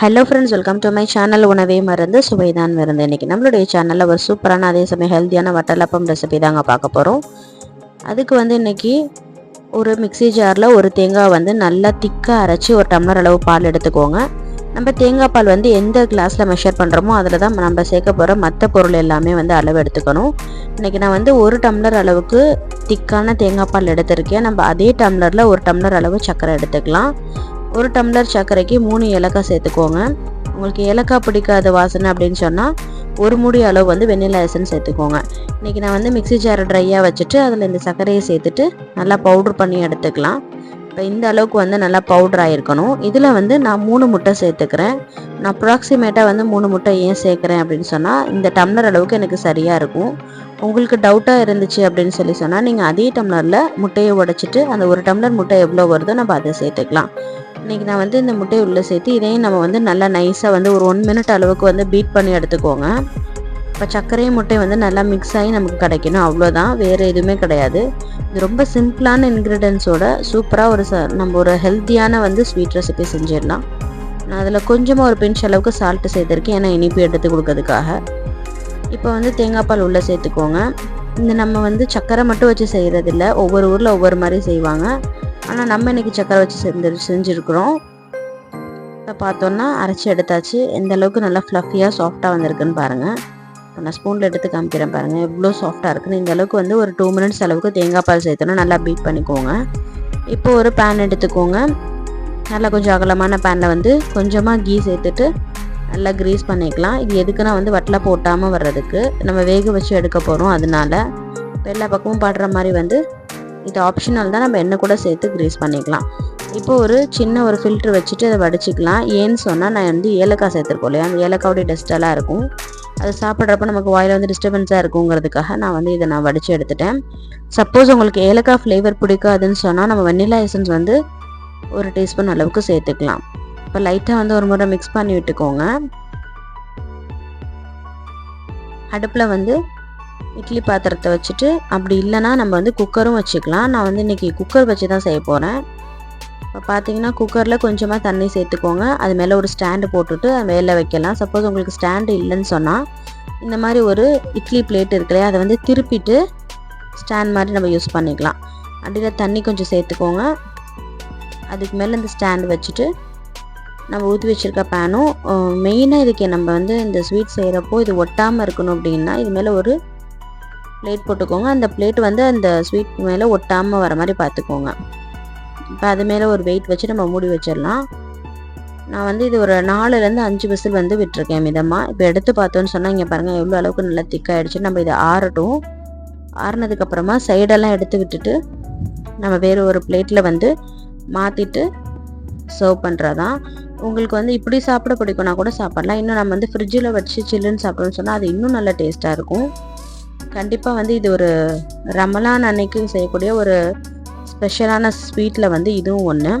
Hello friends welcome to my channel உணவே மருந்து சுவைதான் மருந்து. இன்றைக்கி நம்மளுடைய சேனலில் ஒரு சூப்பரான அதே சமயம் ஹெல்த்தியான வட்டலப்பம் ரெசிபி தாங்க பார்க்க போகிறோம் அதுக்கு வந்து இன்றைக்கி ஒரு மிக்ஸி ஜாரில் ஒரு தேங்காய் வந்து நல்லா திக்காக அரைச்சி ஒரு டம்ளர் அளவு பால் எடுத்துக்கோங்க. நம்ம தேங்காய் பால் வந்து எந்த கிளாஸில் மெஷர் பண்ணுறோமோ அதில் தான் நம்ம சேர்க்க போகிற மற்ற பொருள் எல்லாமே வந்து அளவு எடுத்துக்கணும். இன்றைக்கி நான் வந்து ஒரு டம்ளர் அளவுக்கு திக்கான தேங்காய் பால் எடுத்திருக்கேன். நம்ம அதே டம்ளரில் ஒரு டம்ளர் அளவு சர்க்கரை எடுத்துக்கலாம். ஒரு டம்ளர் சர்க்கரைக்கு மூணு ஏலக்காய் சேர்த்துக்கோங்க. உங்களுக்கு ஏலக்காய் பிடிக்காத வாசனை அப்படின்னு சொன்னால் ஒரு மூடி அளவு வந்து வெண்ணிலா எசன் சேர்த்துக்கோங்க. இன்றைக்கி நான் வந்து மிக்சி ஜாரை ட்ரையாக வச்சுட்டு அதில் இந்த சர்க்கரையை சேர்த்துட்டு நல்லா பவுட்ரு பண்ணி எடுத்துக்கலாம். இப்போ இந்த அளவுக்கு வந்து நல்லா பவுடர் ஆகிருக்கணும் இதில் வந்து நான் மூணு முட்டை சேர்த்துக்கிறேன். நான் அப்ராக்சிமேட்டாக வந்து மூணு முட்டை ஏன் சேர்க்குறேன் அப்படின்னு சொன்னால் இந்த டம்ளர் அளவுக்கு எனக்கு சரியாக இருக்கும். உங்களுக்கு டவுட்டாக இருந்துச்சு அப்படின்னு சொல்லி சொன்னால் நீங்கள் அதே டம்ளரில் முட்டையை உடச்சிட்டு அந்த ஒரு டம்ளர் முட்டை எவ்வளோ வருதோ நம்ம அதை சேர்த்துக்கலாம். இன்றைக்கி நான் வந்து இந்த முட்டையை உள்ளே சேர்த்து இதையும் நம்ம வந்து நல்லா நைஸாக வந்து ஒரு ஒன் மினிட் அளவுக்கு வந்து பீட் பண்ணி எடுத்துக்கோங்க. இப்போ சர்க்கரையும் முட்டையும் வந்து நல்லா மிக்ஸ் ஆகி நமக்கு கிடைக்கணும். அவ்வளோதான் வேறு எதுவுமே கிடையாது. இது ரொம்ப சிம்பிளான இன்க்ரீடியன்ஸோட சூப்பராக ஒரு ச நம்ம ஒரு ஹெல்த்தியான வந்து ஸ்வீட் ரெசிபி செஞ்சிடலாம். நான் அதில் கொஞ்சமாக ஒரு பிஞ்ச் அளவுக்கு சால்ட்டு சேர்த்துருக்கேன். ஏன்னா இனிப்பு எடுத்து கொடுக்கறதுக்காக. இப்போ வந்து தேங்காய் பால் உள்ளே சேர்த்துக்கோங்க. இந்த நம்ம வந்து சர்க்கரை மட்டும் வச்சு செய்கிறதில்ல ஒவ்வொரு ஊரில் ஒவ்வொரு மாதிரி செய்வாங்க. ஆனால் நம்ம இன்றைக்கி சக்கரை வச்சு செஞ்சு செஞ்சுருக்குறோம். இப்போ பார்த்தோன்னா அரைச்சி எடுத்தாச்சு. எந்த அளவுக்கு நல்லா ஃப்ளஃபியாக சாஃப்டாக வந்திருக்குன்னு பாருங்கள் இப்போ நான் ஸ்பூனில் எடுத்து காமிக்கிறேன் பாருங்கள் எவ்வளோ சாஃப்டாக இருக்குன்னு இந்த அளவுக்கு வந்து ஒரு டூ மினிட்ஸ் அளவுக்கு தேங்காய் பால் சேர்த்தோன்னா நல்லா பீட் பண்ணிக்கோங்க. இப்போ ஒரு பேன் எடுத்துக்கோங்க. நல்லா கொஞ்சம் அகலமான பேனில் வந்து கொஞ்சமாக கீ சேர்த்துட்டு நல்லா க்ரீஸ் பண்ணிக்கலாம். இது எதுக்குன்னா வந்து வட்டில் போட்டாமல் வர்றதுக்கு. நம்ம வேக வச்சு எடுக்க போகிறோம் அதனால. இப்போ எல்லா பக்கமும் பாடுற மாதிரி வந்து இது ஆப்ஷனல் தான் நம்ம எண்ணெய் கூட சேர்த்து க்ரீஸ் பண்ணிக்கலாம். இப்போ ஒரு சின்ன ஒரு ஃபில்ட்ரு வச்சுட்டு அதை வடிச்சிக்கலாம். ஏன்னு சொன்னால் நான் வந்து ஏலக்காய் சேர்த்துருக்கோம் இல்லையா? அந்த ஏலக்காவுடைய டஸ்ட்டெல்லாம் இருக்கும். அது சாப்பிட்றப்ப நமக்கு வாயில் வந்து டிஸ்டர்பன்ஸாக இருக்குங்கிறதுக்காக நான் வந்து இதை நான் வடித்து எடுத்துட்டேன். சப்போஸ் உங்களுக்கு ஏலக்காய் ஃப்ளேவர் பிடிக்காதுன்னு சொன்னால் நம்ம வெண்ணிலா எசன்ஸ் வந்து ஒரு டீஸ்பூன் அளவுக்கு சேர்த்துக்கலாம். இப்போ லைட்டாக வந்து ஒரு முறை மிக்ஸ் பண்ணி விட்டுக்கோங்க. அடுப்பில் வந்து இட்லி பாத்திரத்தை வச்சுட்டு அப்படி இல்லைன்னா நம்ம வந்து குக்கரும் வச்சுக்கலாம். நான் வந்து இன்றைக்கி குக்கர் வச்சு தான் செய்ய போகிறேன் இப்போ பார்த்தீங்கன்னா குக்கரில் கொஞ்சமாக தண்ணி சேர்த்துக்கோங்க. அது மேலே ஒரு ஸ்டாண்டு போட்டுட்டு அது மேலே வைக்கலாம். சப்போஸ் உங்களுக்கு ஸ்டாண்டு இல்லைன்னு சொன்னால் இந்த மாதிரி ஒரு இட்லி பிளேட் இருக்குல்லையா அதை வந்து திருப்பிட்டு ஸ்டாண்ட் மாதிரி நம்ம யூஸ் பண்ணிக்கலாம். அடியில் தண்ணி கொஞ்சம் சேர்த்துக்கோங்க. அதுக்கு மேலே இந்த ஸ்டாண்டு வச்சுட்டு நம்ம ஊற்றி வச்சுருக்க பேனும் மெயினாக இதுக்கு நம்ம வந்து இந்த ஸ்வீட் செய்கிறப்போ இது ஒட்டாமல் இருக்கணும் அப்படின்னா இது மேலே ஒரு பிளேட் போட்டுக்கோங்க. அந்த பிளேட் வந்து அந்த ஸ்வீட் மேலே ஒட்டாமல் வர மாதிரி பார்த்துக்கோங்க இப்போ அது மேலே ஒரு வெயிட் வச்சு நம்ம மூடி வச்சிடலாம். நான் வந்து இது ஒரு நாலுலேருந்து அஞ்சு விசில் வந்து விட்டுருக்கேன் மிதமாக இப்போ எடுத்து பார்த்தோன்னு சொன்னால் இங்கே பாருங்கள் எவ்வளோ அளவுக்கு நல்லா திக்காகிடுச்சு நம்ம இதை ஆறட்டும். ஆறுனதுக்கப்புறமா சைடெல்லாம் எடுத்து விட்டுட்டு நம்ம வேறு ஒரு பிளேட்டில் வந்து மாற்றிட்டு சர்வ் பண்ணுறதான் உங்களுக்கு வந்து இப்படி சாப்பிட பிடிக்கும்னா கூட சாப்பிட்லாம். இன்னும் நம்ம வந்து ஃப்ரிட்ஜில் வச்சு சில்லுன்னு சாப்பிட்றோன்னு சொன்னால் அது இன்னும் நல்ல டேஸ்ட்டாக இருக்கும். கண்டிப்பாக வந்து இது ஒரு ரமலான் அன்னைக்கு செய்யக்கூடிய ஒரு ஸ்பெஷலான ஸ்வீட்டில் வந்து இதுவும் ஒன்று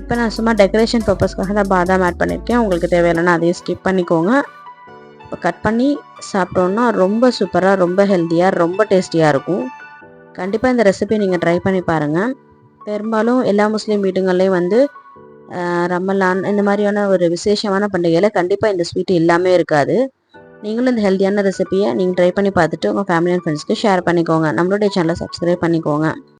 இப்போ நான் சும்மா டெக்கரேஷன் பர்பஸ்க்காக தான் பாதாம் ஆட் பண்ணியிருக்கேன் உங்களுக்கு தேவையில்லைன்னா அதையும் ஸ்கிப் பண்ணிக்கோங்க. இப்போ கட் பண்ணி சாப்பிட்டோன்னா ரொம்ப சூப்பராக ரொம்ப ஹெல்த்தியாக ரொம்ப டேஸ்டியாக இருக்கும். கண்டிப்பாக இந்த ரெசிபி நீங்கள் ட்ரை பண்ணி பாருங்கள் பெரும்பாலும் எல்லா முஸ்லீம் வீடுங்கள்லேயும் வந்து ரமலான் இந்த மாதிரியான ஒரு விசேஷமான பண்டிகையில் கண்டிப்பாக இந்த ஸ்வீட் இல்லாமல் இருக்காது. நீங்களும் இந்த ஹெல்த்தியான ரெசிபியை நீங்கள் ட்ரை பண்ணி பார்த்துட்டு உங்கள் ஃபேமிலி அண்ட் ஃப்ரெண்ட்ஸ்க்கு ஷேர் பண்ணிக்கோங்க. நம்மளுடைய சேனலை சப்ஸ்கிரைப் பண்ணிக்கோங்க.